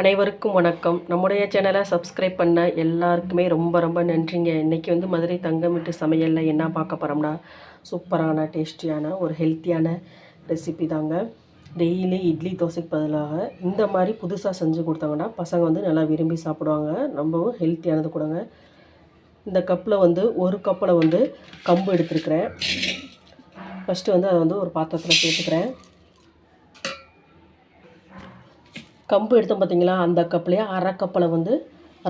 அனைவருக்கும் வணக்கம். நம்முடைய சேனலை சப்ஸ்கிரைப் பண்ண எல்லாருக்குமே ரொம்ப ரொம்ப நன்றிங்க. இன்றைக்கி வந்து மதுரை தங்கமிட்டு சமையலில் என்ன பார்க்க போகிறோம்னா சூப்பரான டேஸ்டியான ஒரு ஹெல்த்தியான ரெசிபி தாங்க. டெய்லி இட்லி தோசைக்கு பதிலாக இந்த மாதிரி புதுசாக செஞ்சு கொடுத்தாங்கன்னா பசங்க வந்து நல்லா விரும்பி சாப்பிடுவாங்க. ரொம்பவும் ஹெல்த்தியானது கொடுங்க. இந்த கப்பில் வந்து ஒரு கப்பில் வந்து கம்பு எடுத்துருக்கிறேன். ஃபஸ்ட்டு வந்து அதை வந்து ஒரு பாத்திரத்தில் சேர்த்துக்கிறேன். கம்பு எடுத்தோம் பார்த்தீங்களா அந்த கப்பிலே அரை கப்பில் வந்து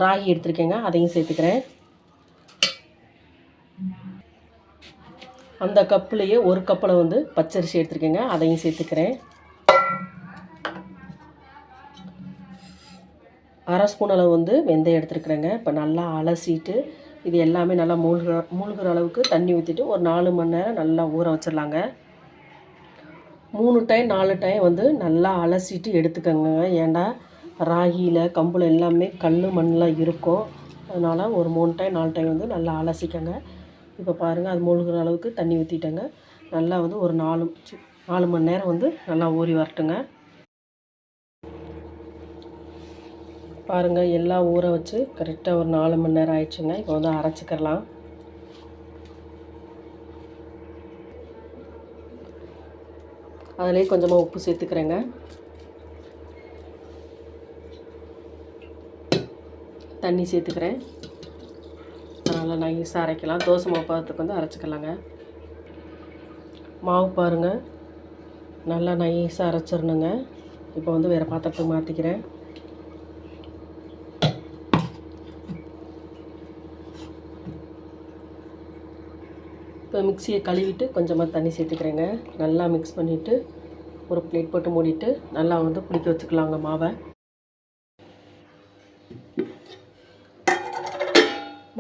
ராகி எடுத்திருக்கேங்க. அதையும் சேர்த்துக்கிறேன். அந்த கப்புலேயே ஒரு கப்பில் வந்து பச்சரிசி எடுத்திருக்கேங்க. அதையும் சேர்த்துக்கிறேன். அரை ஸ்பூன் அளவு வந்து வெந்தயம் எடுத்துருக்குறேங்க. இப்போ நல்லா அலசிட்டு இது எல்லாமே நல்லா மூழ்கிற மூழ்கிற அளவுக்கு தண்ணி ஊற்றிட்டு ஒரு நாலு மணி நேரம் நல்லா ஊற வச்சிடலாங்க. மூணு டைம் நாலு டைம் வந்து நல்லா அலசிட்டு எடுத்துக்கோங்க. ஏன்டா? ராகியில் கம்பில் எல்லாமே கல் மண்ணெலாம் இருக்கும். அதனால் ஒரு மூணு டைம் நாலு டைம் வந்து நல்லா அலசிக்கங்க. இப்போ பாருங்கள் அது மூழ்கிற அளவுக்கு தண்ணி ஊற்றிட்டேங்க நல்லா வந்து ஒரு நாலு நாலு மணி நேரம் வந்து நல்லா ஊறி வரட்டுங்க. பாருங்கள் எல்லாம் ஊற வச்சு கரெக்டாக ஒரு நாலு மணி நேரம் ஆயிடுச்சுங்க. இப்போ வந்து அரைச்சிக்கிறலாம். அதிலே கொஞ்சமாக உப்பு சேர்த்துக்கிறேங்க. தண்ணி சேர்த்துக்கிறேன். அதனால் நைஸாக அரைக்கலாம். தோசை மாவு பதத்துக்கு வந்து அரைச்சிக்கலாங்க. மாவு பாருங்கள் நல்லா நைஸாக அரைச்சிடணுங்க. இப்போ வந்து வேறு பாத்திரத்துக்கு மாற்றிக்கிறேன் இப்போ மிக்சியை கழுவிட்டு கொஞ்சமாக தண்ணி சேர்த்துக்கிறேங்க. நல்லா மிக்ஸ் பண்ணிவிட்டு ஒரு பிளேட் போட்டு மூடிட்டு நல்லா வந்து புளிக்க வச்சுக்கலாங்க மாவை.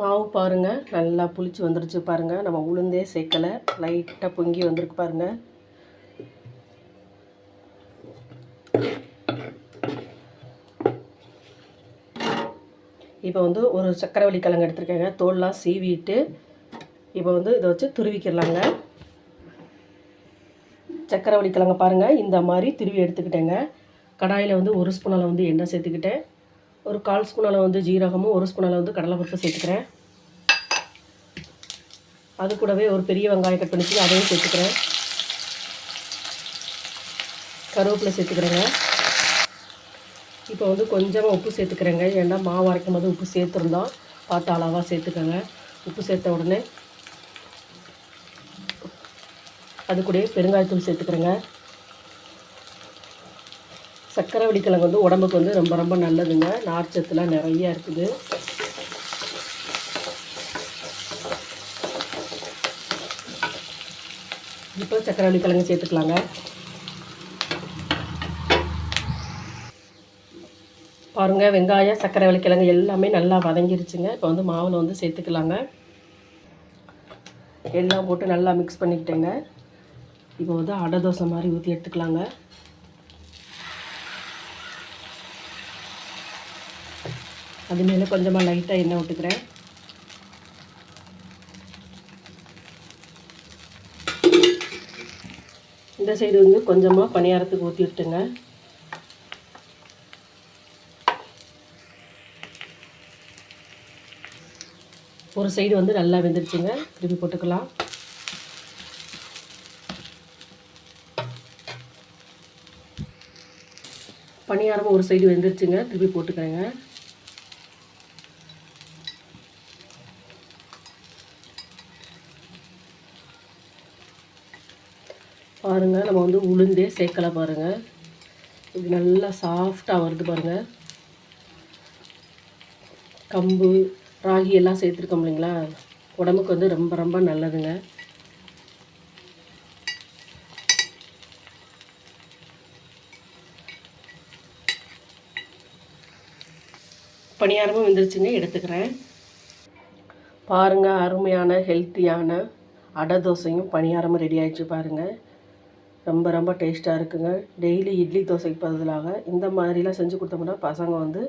மாவு பாருங்கள் நல்லா புளிச்சு வந்துருச்சு பாருங்கள் நம்ம உளுந்தே சேர்க்கலை. லைட்டாக பொங்கி வந்திருக்கு பாருங்கள் இப்போ வந்து ஒரு சக்கரவள்ளி கிழங்கு எடுத்துருக்கேங்க. தோல்லாம் சீவிட்டு இப்போ வந்து இதை வச்சு துருவிக்கிடலாங்க சக்கரவள்ளி கிழங்க பாருங்கள் இந்த மாதிரி திருவி எடுத்துக்கிட்டேங்க. கடாயில் வந்து ஒரு ஸ்பூன் அளவு வந்து எண்ணெய் சேர்த்துக்கிட்டேன். ஒரு கால் ஸ்பூன் அளவு வந்து ஜீரகமும் ஒரு ஸ்பூன் அளவு வந்து கடலைப்பருப்பு சேர்த்துக்கிறேன். அது கூடவே ஒரு பெரிய வெங்காயம் கட் பண்ணிச்சு அதையும் சேர்த்துக்கிறேன். கருவேப்பிலை சேர்த்துக்கிறேங்க. இப்போ வந்து கொஞ்சமாக உப்பு சேர்த்துக்கிறேங்க. ஏன்னா மாவு அரைக்கும் போது உப்பு சேர்த்துருந்தோம் பார்த்து அளவாக சேர்த்துக்கோங்க. உப்பு சேர்த்த உடனே அது கூடயே பெருங்காயத்தூள் சேர்த்துக்கிறேங்க. சர்க்கரை வடிக்கிழங்கு வந்து உடம்புக்கு வந்து ரொம்ப ரொம்ப நல்லதுங்க. நார்ச்சத்துலாம் நிறையா இருக்குது. இப்போ சர்க்கரை வடிக்கிழங்கு சேர்த்துக்கலாங்க. பாருங்கள் வெங்காயம் சர்க்கரை வள்ளிக்கிழங்கு எல்லாமே நல்லா வதங்கிருச்சுங்க. இப்போ வந்து மாவில் வந்து சேர்த்துக்கலாங்க. எல்லாம் போட்டு நல்லா மிக்ஸ் பண்ணிக்கிட்டேங்க. இப்போ வந்து அடை தோசை மாதிரி ஊற்றி எடுத்துக்கலாங்க. அது மேலே கொஞ்சமாக லைட்டாக எண்ணெய் விட்டுக்கிறேன் இந்த சைடு வந்து கொஞ்சமாக பணியாரத்துக்கு ஊற்றி விட்டுங்க ஒரு சைடு வந்து நல்லா வெந்துருச்சுங்க. திருப்பி போட்டுக்கலாம். பணியாரமும் ஒரு சைடு வெந்துருச்சுங்க. திருப்பி போட்டுக்கிறேங்க. பாருங்கள் நம்ம வந்து உளுந்தே சேர்க்கலை பாருங்கள் இது நல்லா சாஃப்டாக வருது பாருங்கள் கம்பு ராகி எல்லாம் சேர்த்துருக்கோம் இல்லைங்களா? உடம்புக்கு வந்து ரொம்ப ரொம்ப நல்லதுங்க. பணியாரமும் வெந்துருச்சுங்க எடுத்துக்கிறேன். பாருங்கள் அருமையான ஹெல்த்தியான அடை தோசையும் பணியாரமும் ரெடி ஆகிடுச்சு பாருங்கள் ரொம்ப ரொம்ப டேஸ்ட்டாக இருக்குங்க. டெய்லி இட்லி தோசைக்கு பதிலாக இந்த மாதிரிலாம் செஞ்சு கொடுத்தோம்னா பசங்க வந்து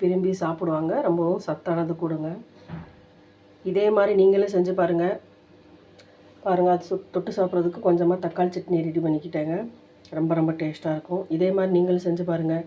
விரும்பி சாப்பிடுவாங்க. ரொம்பவும் சத்தானது கொடுங்க. இதே மாதிரி நீங்களும் செஞ்சு பாருங்கள் பாருங்கள் அது தொட்டு சாப்பிட்றதுக்கு கொஞ்சமாக தக்காளி சட்னி ரெடி பண்ணிக்கிட்டேங்க. ரொம்ப ரொம்ப டேஸ்ட்டாக இருக்கும். இதே மாதிரி நீங்களும் செஞ்சு பாருங்கள்